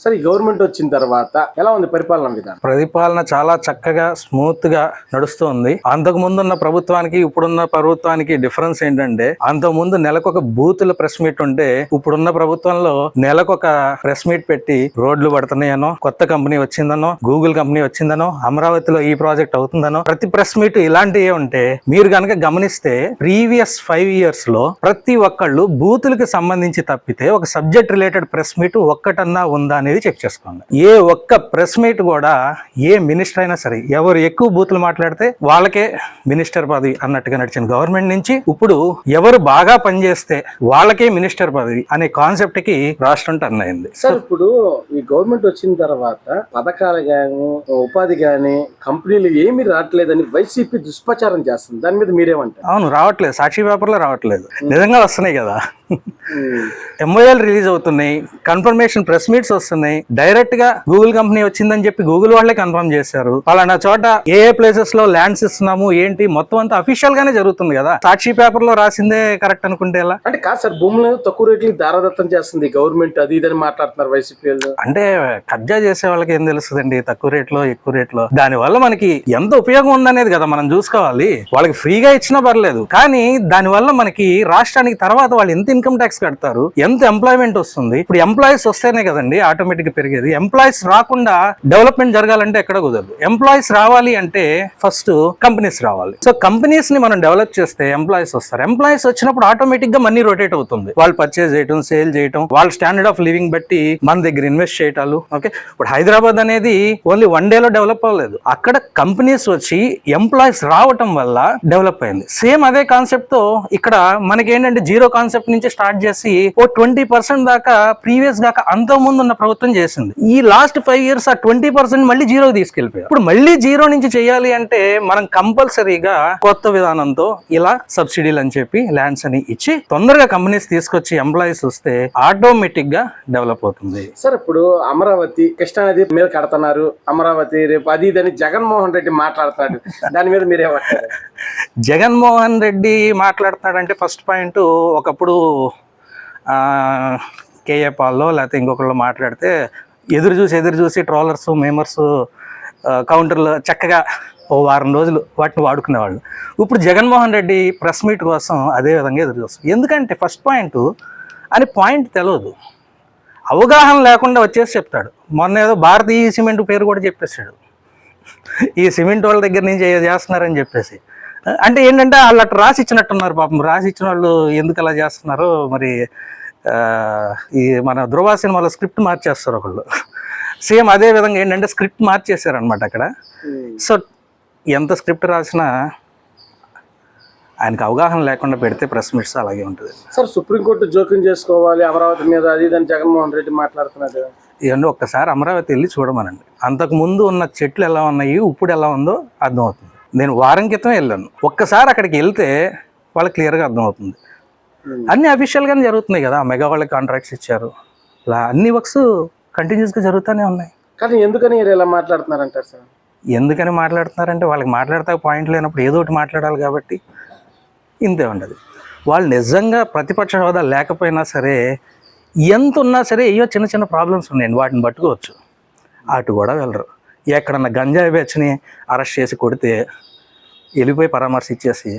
సరే గవర్నమెంట్ వచ్చిన తర్వాత ఎలా ఉంది పరిపాలన విధానం? పరిపాలన చాలా చక్కగా స్మూత్గా నడుస్తుంది. అంతకు ముందున్న ప్రభుత్వానికి ఇప్పుడున్న ప్రభుత్వానికి డిఫరెన్స్ ఏంటంటే అంతకు ముందు నెలకొక బూతుల ప్రెస్ మీట్ ఉంటే ఇప్పుడున్న ప్రభుత్వంలో నెలకొక ప్రెస్ మీట్ పెట్టి రోడ్లు పడుతున్నాయనో కొత్త కంపెనీ వచ్చిందనో గూగుల్ కంపెనీ వచ్చిందనో అమరావతిలో ఈ ప్రాజెక్ట్ అవుతుందనో ప్రతి ప్రెస్ మీట్ ఇలాంటివే ఉంటే మీరు కనుక గమనిస్తే ప్రీవియస్ ఫైవ్ ఇయర్స్లో ప్రతి ఒక్కళ్ళు బూతులకు సంబంధించి తప్పితే ఒక సబ్జెక్ట్ రిలేటెడ్ ప్రెస్ మీట్ ఒక్కటన్నా ఉందా అనేది చెక్ చేసుకోండి. ఏ ఒక్క ప్రెస్ మీట్ కూడా ఏ మినిస్టర్ అయినా సరే ఎవరు ఎక్కువ బూతులు మాట్లాడితే వాళ్ళకే మినిస్టర్ పదవి అన్నట్టుగా నడిచిన గవర్నమెంట్ నుంచి. ఇప్పుడు ఎవరు బాగా పనిచేస్తే వాళ్ళకే మినిస్టర్ పదవి అనే కాన్సెప్ట్కి రాష్ట్రం టర్న్ అయింది. సార్ ఇప్పుడు ఈ గవర్నమెంట్ వచ్చిన తర్వాత పథకాలు గాని ఉపాధి గాని కంపెనీలు ఏమీ రావట్లేదని వైసీపీ దుష్ప్రచారం చేస్తుంది. దాని మీద మీరేమంటారు? అవును రావట్లేదు. సాక్షి పేపర్లో రావట్లేదు. నిజంగా వస్తున్నాయి కదా. ఎంఓఎల్ రిలీజ్ అవుతున్నాయి. కన్ఫర్మేషన్ ప్రెస్ మీట్స్ వస్తున్నాయి. డైరెక్ట్గా గూగుల్ కంపెనీ వచ్చిందని చెప్పి గూగుల్ వాళ్ళే కన్ఫర్మ్ చేశారు. పలానా చోట ఏ ఏ ప్లేసెస్లో ల్యాండ్స్ ఇస్తున్నాము ఏంటి మొత్తం అంతా అఫీషియల్ గానే జరుగుతుంది కదా. సాక్షి పేపర్లో రాసిందే కరెక్ట్ అనుకుంటే ఎలా? అంటే కాదు సార్ భూములను తక్కువ రేట్లకి దారదత్తం చేస్తుంది గవర్నమెంట్ అది ఇదని మాట్లాడుతున్నారు వైసీపీ అంటే కబ్జా చేసే వాళ్ళకి ఏం తెలుస్తుందండి? తక్కువ రేట్లో ఎక్కువ రేట్లో దాని వల్ల మనకి ఎంత ఉపయోగం ఉందనేది కదా మనం చూసుకోవాలి. వాళ్ళకి ఫ్రీగా ఇచ్చినా పర్లేదు. కానీ దాని వల్ల మనకి రాష్ట్రానికి తర్వాత వాళ్ళు ఎంత ఇన్కమ్ ట్యాక్స్ కడతారు ఎంత ఎంప్లాయ్మెంట్ వస్తుంది? ఇప్పుడు ఎంప్లాయీస్ వస్తేనే కదండి ఆటోమేటిక్ పెరిగేది. ఎంప్లాయీస్ రాకుండా డెవలప్మెంట్ జరగాలంటే ఎక్కడ కుదరదు. ఎంప్లాయీస్ రావాలి అంటే ఫస్ట్ కంపెనీస్ రావాలి. సో కంపెనీస్ని మనం డెవలప్ చేస్తే ఎంప్లాయీస్ వస్తారు. ఎంప్లాయీస్ వచ్చినప్పుడు ఆటోమేటిక్గా మనీ రొటేట్ అవుతుంది. వాళ్ళు పర్చేజ్ చేయటం సేల్ చేయటం వాళ్ళ స్టాండర్డ్ ఆఫ్ లివింగ్ బట్టి మన దగ్గర ఇన్వెస్ట్ చేయటాలు ఓకే ఇప్పుడు హైదరాబాద్ అనేది ఓన్లీ వన్ డే లో డెవలప్ అవ్వలేదు. అక్కడ కంపెనీస్ వచ్చి ఎంప్లాయీస్ రావటం వల్ల డెవలప్ అయింది. సేమ్ అదే కాన్సెప్ట్తో ఇక్కడ మనకి ఏంటంటే జీరో కాన్సెప్ట్ నుంచి స్టార్ట్ చేసి ఓ ట్వంటీ పర్సెంట్ దాకా ప్రీవియస్ దాకా అంత ఉన్న ప్రభుత్వం చేసింది. ఈ లాస్ట్ ఫైవ్ ఇయర్స్ ఆ ట్వంటీ పర్సెంట్ మళ్ళీ జీరో తీసుకెళ్ళిపోయారు. ఇప్పుడు మళ్ళీ జీరో నుంచి చేయాలి అంటే మనం కంపల్సరీగా కొత్త విధానంతో ఇలా సబ్సిడీలు అని చెప్పి ల్యాండ్స్ అని ఇచ్చి తొందరగా కంపెనీస్ తీసుకొచ్చి ఎంప్లాయీస్ వస్తే ఆటోమేటిక్గా డెవలప్ అవుతుంది. సార్ ఇప్పుడు అమరావతి కృష్ణానది మీద కడుతున్నారు. అమరావతి రేపు అది ఇదని జగన్మోహన్ రెడ్డి మాట్లాడుతున్నాడు. దాని మీద మీరేమంటారు జగన్మోహన్ రెడ్డి మాట్లాడుతున్నాడంటే ఫస్ట్ పాయింట్ ఒకప్పుడు ఆ, కేఏ పాల్లో లేకపోతే ఇంకొకళ్ళు మాట్లాడితే ఎదురు చూసి ఎదురు చూసి ట్రోలర్స్ మేమర్స్ కౌంటర్లు చక్కగా ఓ వారం రోజులు వాటిని వాడుకునేవాళ్ళు. ఇప్పుడు జగన్మోహన్ రెడ్డి ప్రెస్ మీట్ కోసం అదే విధంగా ఎదురు చూస్తాం ఎందుకంటే ఫస్ట్ పాయింట్ అని పాయింట్ తెలియదు అవగాహన లేకుండా వచ్చేసి చెప్తాడు. మొన్న ఏదో భారతీయ సిమెంట్ పేరు కూడా చెప్పేశాడు. ఈ సిమెంట్ వాళ్ళ దగ్గర నుంచి చేస్తున్నారని చెప్పేసి. అంటే ఏంటంటే వాళ్ళు అట్లా రాసి ఇచ్చినట్టున్నారు పాపం. రాసి ఇచ్చిన వాళ్ళు ఎందుకు అలా చేస్తున్నారో మరి ఈ మన ధృవ సినిమాలో స్క్రిప్ట్ మార్చేస్తారు ఒకళ్ళు. సేమ్ అదే విధంగా ఏంటంటే స్క్రిప్ట్ మార్చేశారు అనమాట అక్కడ సో ఎంత స్క్రిప్ట్ రాసినా ఆయనకు అవగాహన లేకుండా పెడితే ప్రెస్ మీట్స్ అలాగే ఉంటుంది. సార్ సుప్రీంకోర్టు జోక్యం చేసుకోవాలి అమరావతి మీద అది ఇదని జగన్మోహన్ రెడ్డి మాట్లాడుతున్నాడు ఇవన్నీ ఒక్కసారి అమరావతి వెళ్ళి చూడమనండి. అంతకు ముందు ఉన్న చెట్లు ఎలా ఉన్నాయి ఇప్పుడు ఎలా ఉందో అర్థమవుతుంది. నేను వారం క్రితం వెళ్ళాను. ఒక్కసారి అక్కడికి వెళ్తే వాళ్ళకి క్లియర్గా అర్థమవుతుంది. అన్ని అఫీషియల్గానే జరుగుతున్నాయి కదా. మెగా వాళ్ళకి కాంట్రాక్ట్స్ ఇచ్చారు. ఇలా అన్ని వర్క్స్ కంటిన్యూస్గా జరుగుతూనే ఉన్నాయి. కానీ ఎందుకని ఇలా మాట్లాడుతున్నారంటారు సార్? ఎందుకని మాట్లాడుతున్నారంటే వాళ్ళకి మాట్లాడతా పాయింట్ లేనప్పుడు ఏదో ఒకటి మాట్లాడాలి కాబట్టి ఇంతే ఉండదు. వాళ్ళు నిజంగా ప్రతిపక్ష హోదా లేకపోయినా సరే ఎంత ఉన్నా సరే ఏయో చిన్న చిన్న ప్రాబ్లమ్స్ ఉన్నాయండి వాటిని పట్టుకోవచ్చు. అటు కూడా వెళ్ళరు. ఎక్కడన్నా గంజాయి బ్యాచ్ని అరెస్ట్ చేసి కొడితే వెళ్ళిపోయి పరామర్శ ఇచ్చేసి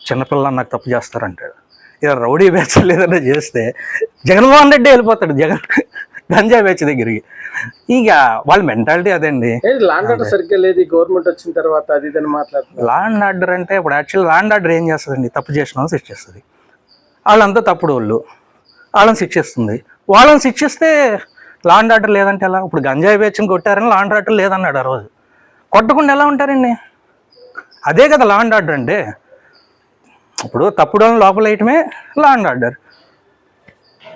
చిన్నపిల్లలు నాకు తప్పు చేస్తారంటాడు. రౌడీ బ్యాచ్ లేదన్నా చేస్తే జగన్మోహన్ రెడ్డి వెళ్ళిపోతాడు జగన్ గంజాయి బ్యాచ్ దగ్గరికి. ఇక వాళ్ళ మెంటాలిటీ అదండి. లాండ్ ఆర్డర్ సరిగ్గా లేదు గవర్నమెంట్ వచ్చిన తర్వాత అది ఇదని మాట్లాడుతున్నారు. లా అండ్ ఆర్డర్ అంటే ఇప్పుడు యాక్చువల్ లా అండ్ ఆర్డర్ ఏం చేస్తుందండి? తప్పు చేసిన వాళ్ళని శిక్షిస్తుంది. వాళ్ళంతా తప్పుడు వాళ్ళు. వాళ్ళని శిక్షిస్తుంది. వాళ్ళని శిక్షిస్తే లా అండ్ ఆర్డర్ లేదంటే ఎలా? ఇప్పుడు గంజాయి వేచం కొట్టారని లా అండ్ ఆర్డర్ లేదన్నాడు ఆ రోజు. కొట్టకుండా ఎలా ఉంటారండి? అదే కదా లా అండ్. ఆర్డర్ అంటే ఇప్పుడు తప్పుడు లోపల వేయటమే లా అండ్ ఆర్డర్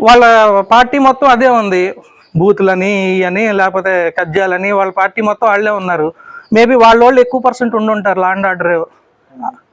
వాళ్ళ పార్టీ మొత్తం అదే ఉంది. బూతులని అని లేకపోతే కజ్జాలని వాళ్ళ పార్టీ మొత్తం వాళ్ళే ఉన్నారు. మేబీ వాళ్ళ వాళ్ళు ఎక్కువ పర్సెంట్ ఉండుంటారు లా అండ్ ఆర్డర్